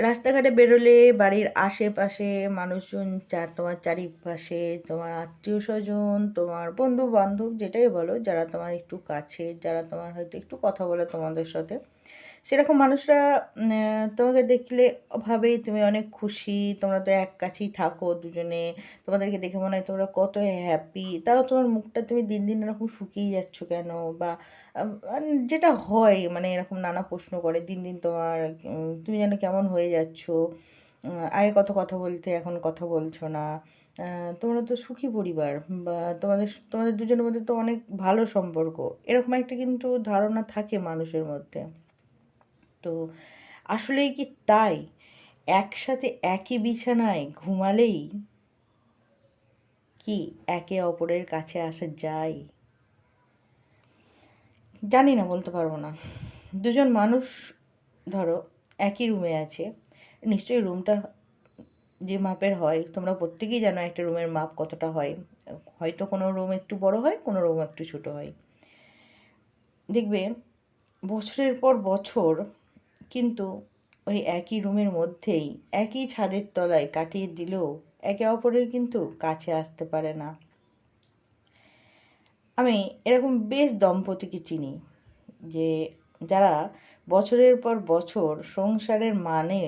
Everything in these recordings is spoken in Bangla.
রাস্তাঘাটে বেরোলে বাড়ির আশেপাশে মানুষজন চার, তোমার চারিপাশে তোমার আত্মীয় স্বজন, তোমার বন্ধু বান্ধব যেটাই বলো, যারা তোমার একটু কাছে যারা তোমার হয়তো একটু কথা বলে তোমাদের সাথে। সেরকম মানুষরা তোমাকে দেখলে ভাবে তুমি অনেক খুশি তোমরা তো এক কাছেই থাকো দুজনে তোমাদেরকে দেখে মনে হয় তোমরা কত হ্যাপি তাও তোমার মুখটা তুমি দিন দিন এরকম শুকিয়ে যাচ্ছ কেন? বা আম, যেটা হয় মানে এরকম নানা প্রশ্ন করে দিন দিন তোমার তুমি যেন কেমন হয়ে যাচ্ছ? আগে কত কথা বলতে এখন কথা বলছো না। তোমরা তো সুখী পরিবার বা তোমাদের তোমাদের দুজনের মধ্যে তো অনেক ভালো সম্পর্ক। এরকম একটা কিন্তু ধারণা থাকে মানুষের মধ্যে। তো আসলেই কি তাই? একসাথে একই বিছানায় ঘুমালেই কি একে অপরের কাছে আসা যায়? জানি না, বলতে পারব না। দুজন মানুষ, ধরো, একই রুমে আছে। নিশ্চয়ই রুমটা যে মাপের হয়, তোমরা প্রত্যেকেই জানো একটা রুমের মাপ কতটা হয়। হয়তো কোনো রুম একটু বড় হয়, কোনো রুম একটু ছোট হয়। দেখবে, বছরের পর বছর কিন্তু ওই একই রুমের মধ্যেই, একই ছাদের তলায় কাটিয়ে দিলেও একে অপরের কিন্তু কাছে আসতে পারে না। আমি এরকম বেশ দম্পতিকে চিনি, যে যারা বছরের পর বছর সংসারের মানে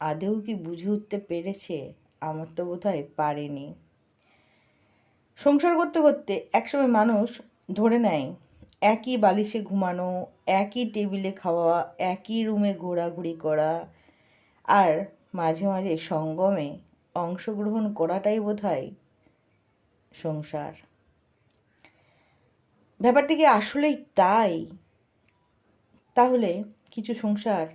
আদেও কি বুঝে উঠতে পেরেছে আমার তো বোধহয় পারেনি। সংসার করতে করতে একসময় মানুষ ধরে নেয় একই বালিশে ঘুমানো, একই টেবিলে খাওয়া, একই রুমে ঘোরাঘুরি করা আর মাঝে মাঝে সঙ্গমে অংশগ্রহণ করাটাই বোধহয় সংসার। ব্যাপারটা কি আসলেই তাই? তাহলে কিছু সংসার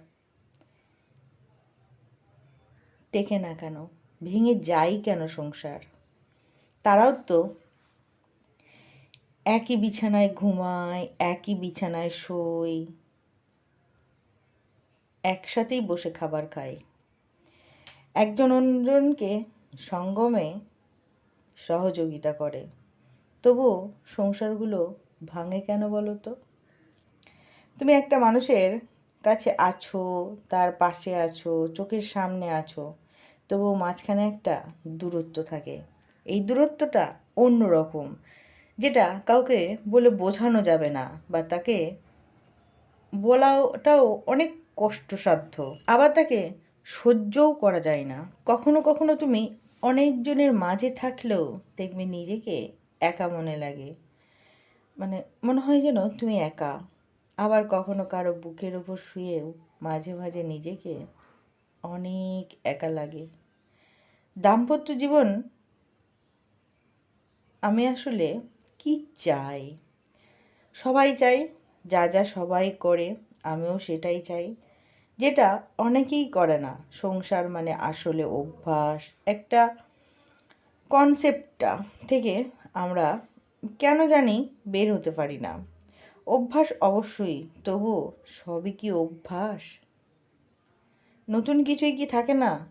টেকে না কেন? ভেঙে যায় কেন সংসার? তারাও তো একই বিছানায় ঘুমায়, একই বিছানায় শোয়, একসাথেই বসে খাবার খায়। একজন অন্যজনকে সঙ্গমে সহযোগিতা করে। তবুও সংসারগুলো ভাঙে কেন বলো তো? তুমি একটা মানুষের কাছে আছো, তার পাশে আছো, চোখের সামনে আছো, তবুও মাঝখানে একটা দূরত্ব থাকে। এই দূরত্বটা অন্য রকম যেটা কাউকে বলে বোঝানো যাবে না বা তাকে বলাটাও অনেক কষ্টসাধ্য। আবার তাকে সহ্যও করা যায় না। কখনো কখনো তুমি অনেকজনের মাঝে থাকলেও দেখবে নিজেকে একা মনে লাগে। মানে মনে হয় যেন তুমি একা। আবার কখনো কারও বুকের ওপর শুয়েও মাঝে মাঝে নিজেকে অনেক একা লাগে। দাম্পত্য জীবন আমি আসলে কি চাই? সবাই চাই, যা যা সবাই করে, আমিও সেটাই চাই। যেটা অনেকেই করে না। সংসার মানে আসলে অভ্যাস, একটা কনসেপ্টটা থেকে আমরা কেন জানি বের হতে পারি না। অভ্যাস অবশ্যই, তবুও সবই কি অভ্যাস? নতুন কিছুই কি থাকে না?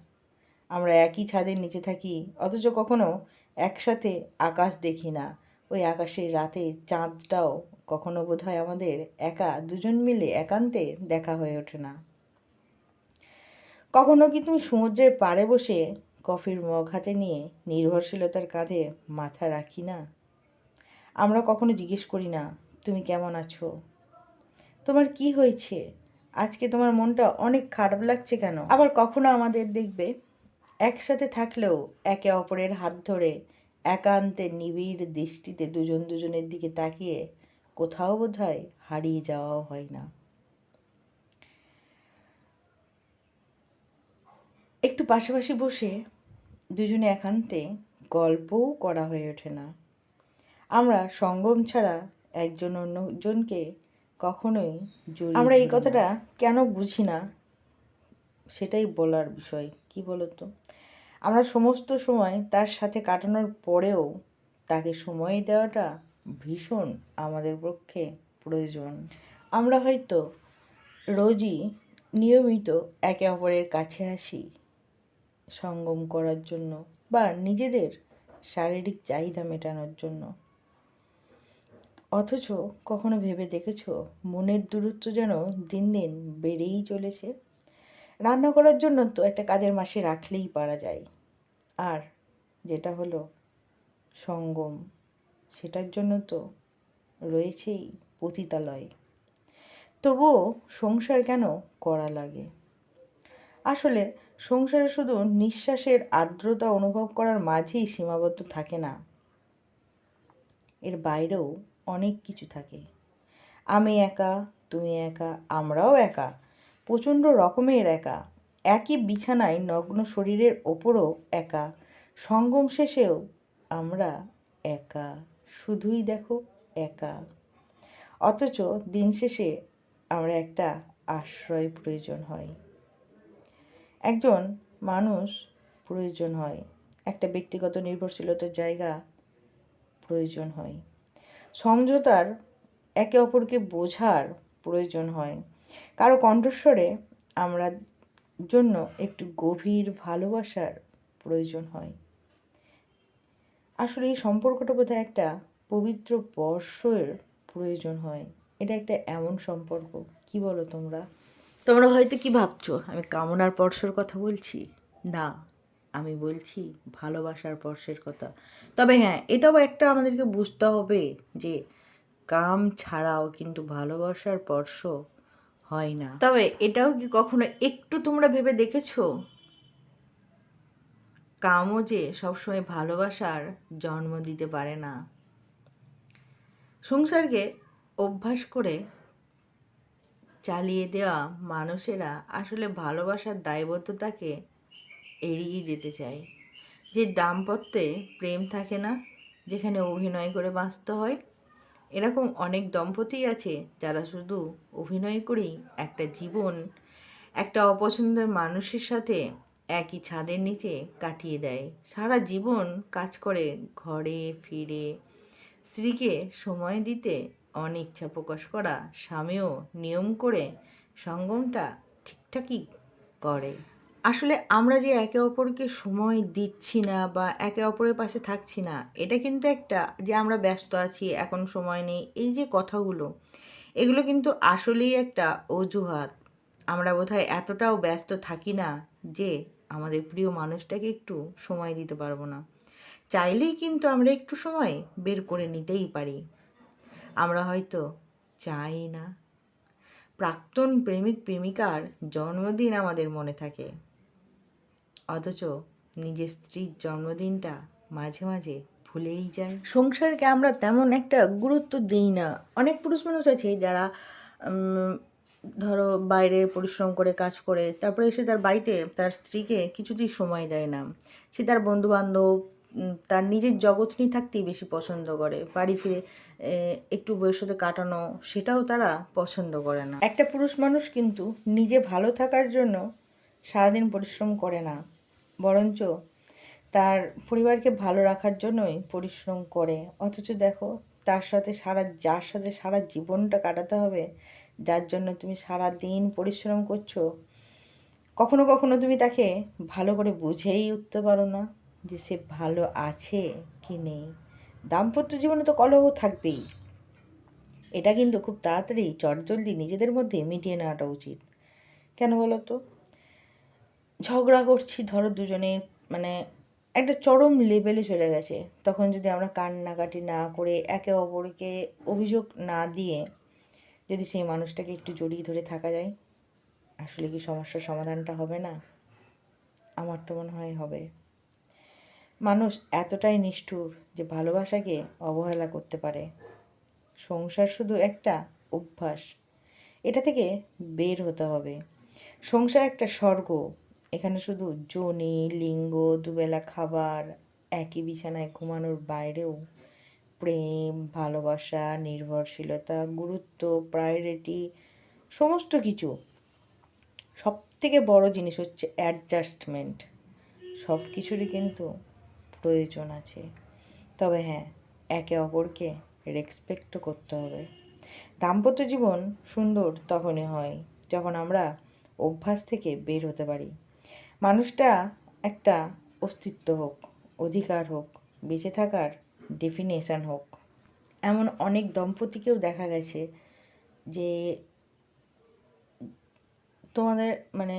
আমরা একই ছাদের নিচে থাকি, অথচ কখনো একসাথে আকাশ দেখি না। ওই আকাশের রাতে চাঁদটাও কখনো বোধ হয় আমাদের একা দুজন মিলে একান্তে দেখা হয়ে ওঠে না। কখনো কি তুমি সমুদ্রের পাড়ে বসে কফির মগ হাতে নিয়ে নির্ভরশীলতার কাঁধে মাথা রাখি না? আমরা কখনো জিজ্ঞেস করি না, তুমি কেমন আছো? তোমার কি হয়েছে? আজকে তোমার মনটা অনেক খারাপ লাগছে কেন? আবার কখনো আমাদের দেখবে একসাথে থাকলেও একে অপরের হাত ধরে একান্তে নিবিড় দৃষ্টিতে দুজন দুজনের দিকে তাকিয়ে কোথাও বোধ হয় হারিয়ে যাওয়াও হয় না। একটু পাশাপাশি বসে দুজনে একান্তে গল্পও করা হয়ে ওঠে না। আমরা সঙ্গম ছাড়া একজন অন্যজনকে কখনোই আমরা এই কথাটা কেন বুঝি না সেটাই বলার বিষয় কি বলতো? আমরা সমস্ত সময় তার সাথে কাটানোর পরেও তাকে সময় দেওয়াটা ভীষণ আমাদের পক্ষে প্রয়োজন। আমরা হয়তো রোজই নিয়মিত একে অপরের কাছে আসি সঙ্গম করার জন্য বা নিজেদের শারীরিক চাহিদা মেটানোর জন্য। অথচ কখনো ভেবে দেখেছ, মনের দূরত্ব যেন দিন দিন বেড়েই চলেছে? রান্না করার জন্য তো একটা কাজের মাসে রাখলেই পারা যায়। আর যেটা হলো সঙ্গম, সেটার জন্য তো রয়েছেই পতিতালয়। তবুও সংসার কেন করা লাগে? আসলে সংসারে শুধু নিঃশ্বাসের আর্দ্রতা অনুভব করার মাঝেই সীমাবদ্ধ থাকে না। এর বাইরেও অনেক কিছু থাকে। আমি একা, তুমি একা, আমরাও একা প্রচণ্ড রকমের একা। একই বিছানায় নগ্ন শরীরের ওপরও একা। সঙ্গম শেষেও আমরা একা। শুধুই দেখো একা। অথচ দিন শেষে আমরা একটা আশ্রয় প্রয়োজন হয়। একজন মানুষ প্রয়োজন হয়। একটা ব্যক্তিগত নির্ভরশীলতার জায়গা প্রয়োজন হয়। সমঝোতার একে অপরকে বোঝার প্রয়োজন হয়। কারও কণ্ঠস্বরে আমরা জন্য একটু গভীর ভালোবাসার প্রয়োজন হয়। আসলে এই সম্পর্কটা বোধহয় একটা পবিত্র বর্ষের প্রয়োজন হয়। এটা একটা এমন সম্পর্ক, কি বলো তোমরা? তোমরা হয়তো কি ভাবছ, আমি কামনার পর্ষর কথা বলছি? না, আমি বলছি ভালোবাসার পর্ষের কথা। তবে হ্যাঁ এটাও একটা আমাদেরকে বুঝতে হবে যে কাম ছাড়াও কিন্তু ভালোবাসার স্পর্শ হয় না। তবে এটাও কি কখনো একটু তোমরা ভেবে দেখেছ? কামও যে সবসময় ভালোবাসার জন্ম দিতে পারে না। সংসারকে অভ্যাস করে চালিয়ে দেওয়া মানুষেরা আসলে ভালোবাসার দায়বদ্ধতাকে এড়িয়ে যেতে চায়। যে দাম্পত্যে প্রেম থাকে না, যেখানে অভিনয় করে বাঁচতে হয় এরকম অনেক দম্পতি আছে যারা শুধু অভিনয় করেই একটা জীবন, একটা অপছন্দের মানুষের সাথে একই ছাদের নিচে কাটিয়ে দেয়। সারা জীবন কাজ করে ঘরে ফিরে, স্ত্রীকে সময় দিতে অনিচ্ছা প্রকাশ করা স্বামীও নিয়ম করে সঙ্গমটা ঠিকঠাকই করে। আসলে আমরা যে একে অপরকে সময় দিচ্ছি না বা একে অপরের পাশে থাকছি না, এটা কিন্তু একটা যে আমরা ব্যস্ত আছি, এখন সময় নেই, এই যে কথাগুলো, এগুলো কিন্তু আসলেই একটা অজুহাত। আমরা বোধহয় এতটাও ব্যস্ত থাকি না যে আমাদের প্রিয় মানুষটাকে একটু সময় দিতে পারব না। চাইলেই কিন্তু আমরা একটু সময় বের করে নিতেই পারি। আমরা হয়তো চাই না। প্রাক্তন প্রেমিক প্রেমিকার জন্মদিন আমাদের মনে থাকে। অথচ নিজের স্ত্রীর জন্মদিনটা মাঝে মাঝে ভুলেই যায়। সংসারকে আমরা তেমন একটা গুরুত্ব দিই না। অনেক পুরুষ মানুষ আছে যারা ধরো বাইরে পরিশ্রম করে, কাজ করে, তারপরে এসে তার বাড়িতে তার স্ত্রীকে কিছুতেই সময় দেয় না। সে তার বন্ধুবান্ধব তার নিজের জগৎ নিয়ে থাকতেই বেশি পছন্দ করে। বাড়ি ফিরে একটু বইয়ের কাটানো, সেটাও তারা পছন্দ করে না। একটা পুরুষ মানুষ কিন্তু নিজে ভালো থাকার জন্য সারাদিন পরিশ্রম করে না। বরঞ্চ তার পরিবারকে ভালো রাখার জন্যই পরিশ্রম করে। অথচ দেখো, তার সাথে সারা, যার সাথে সারা জীবনটা কাটাতে হবে, যার জন্য তুমি সারা দিন পরিশ্রম করছ, কখনো কখনো তুমি তাকে ভালো করে বুঝেই উঠতে পারো না যে সে ভালো আছে কি নেই। দাম্পত্য জীবনে তো কলহ থাকবেই। এটা কিন্তু খুব তাড়াতাড়ি চটজলদি নিজেদের মধ্যে মিটিয়ে নেওয়াটা উচিত। কেন বলো তো? ঝগড়া করছি, ধরো দুজনে মানে একটা চরম লেভেলে চলে গেছে। তখন যদি আমরা কান্নাকাটি না করে একে অপরকে অভিযোগ না দিয়ে যদি সেই মানুষটাকে একটু জড়িয়ে ধরে থাকা যায়, আসলে কি সমস্যার সমাধানটা হবে না? আমার তো মনে হয় হবে। মানুষ এতটাই নিষ্ঠুর যে ভালোবাসাকে অবহেলা করতে পারে। সংসার শুধু একটা অভ্যাস, এটা থেকে বের হতে হবে। সংসার একটা স্বর্গ এখানে শুধু জনি, লিঙ্গ, দুবেলা খাবার, একই বিছানায় ঘুমানোর বাইরেও প্রেম, ভালোবাসা, নির্ভরশীলতা, গুরুত্ব প্রায়োরিটি সমস্ত কিছু। সব থেকে বড় জিনিস হচ্ছে অ্যাডজাস্টমেন্ট সব কিছুরই কিন্তু প্রয়োজন আছে। তবে হ্যাঁ একে অপরকে রেসপেক্টও করতে হবে। দাম্পত্য জীবন সুন্দর তখনই হয় যখন আমরা অভ্যাস থেকে বের হতে পারি। মানুষটা একটা অস্তিত্ব হোক, অধিকার হোক, বেঁচে থাকার ডেফিনেশান হোক। এমন অনেক দম্পতিকেও দেখা গেছে যে তোমাদের মানে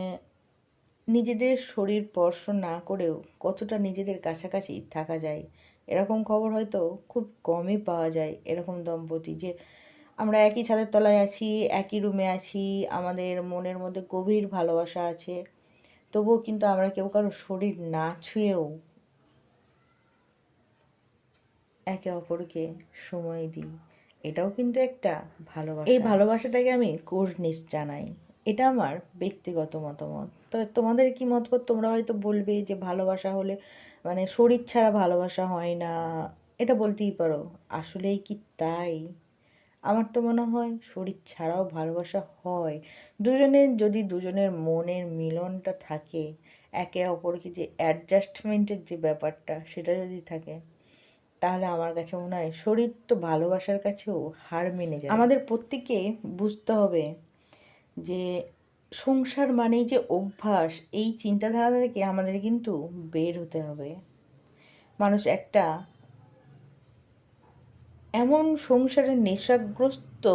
নিজেদের শরীর স্পর্শ না করেও কতটা নিজেদের কাছাকাছি থাকা যায়। এরকম খবর হয়তো খুব কমই পাওয়া যায় এরকম দম্পতি যে আমরা একই ছাদের তলায় আছি, একই রুমে আছি, আমাদের মনের মধ্যে গভীর ভালোবাসা আছে। তবুও কিন্তু আমরা কেউ কারও শরীর না ছুঁয়েও একে অপরকে সময় দিই। এটাও কিন্তু একটা ভালোবাসা। এই ভালোবাসাটাকে আমি কোর্নিস জানাই। এটা আমার ব্যক্তিগত মতামত। তবে তোমাদের কি মতপথ তোমরা হয়তো বলবে যে ভালোবাসা হলে মানে শরীর ছাড়া ভালোবাসা হয় না। এটা বলতেই পারো। আসলেই কি তাই? আমার তো মনে হয় শরীর ছাড়াও ভালোবাসা হয়। দুজনের যদি দুজনের মনের মিলনটা থাকে, একে অপরকে যে অ্যাডজাস্টমেন্টের যে ব্যাপারটা সেটা যদি থাকে, তাহলে আমার কাছে মনে হয় শরীর তো ভালোবাসার কাছেও হার মেনে যায়। আমাদের প্রত্যেকে বুঝতে হবে যে সংসার মানেই যে অভ্যাস, এই চিন্তাধারা থেকে আমাদের কিন্তু বের হতে হবে। মানুষ একটা এমন সংসারে নেশাগ্রস্ত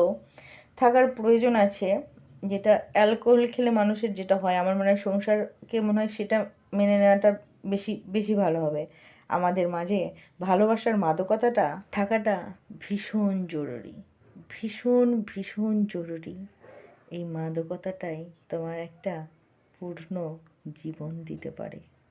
থাকার প্রয়োজন আছে, যেটা অ্যালকোহল খেলে মানুষের যেটা হয়, আমার মনে হয় সংসারকে মনে হয় সেটা মেনে নেওয়াটা বেশি বেশি ভালো হবে। আমাদের মাঝে ভালোবাসার মাদকতাটা থাকাটা ভীষণ জরুরি, ভীষণ ভীষণ জরুরি। এই মাদকতাটাই তোমার একটা পূর্ণ জীবন দিতে পারে।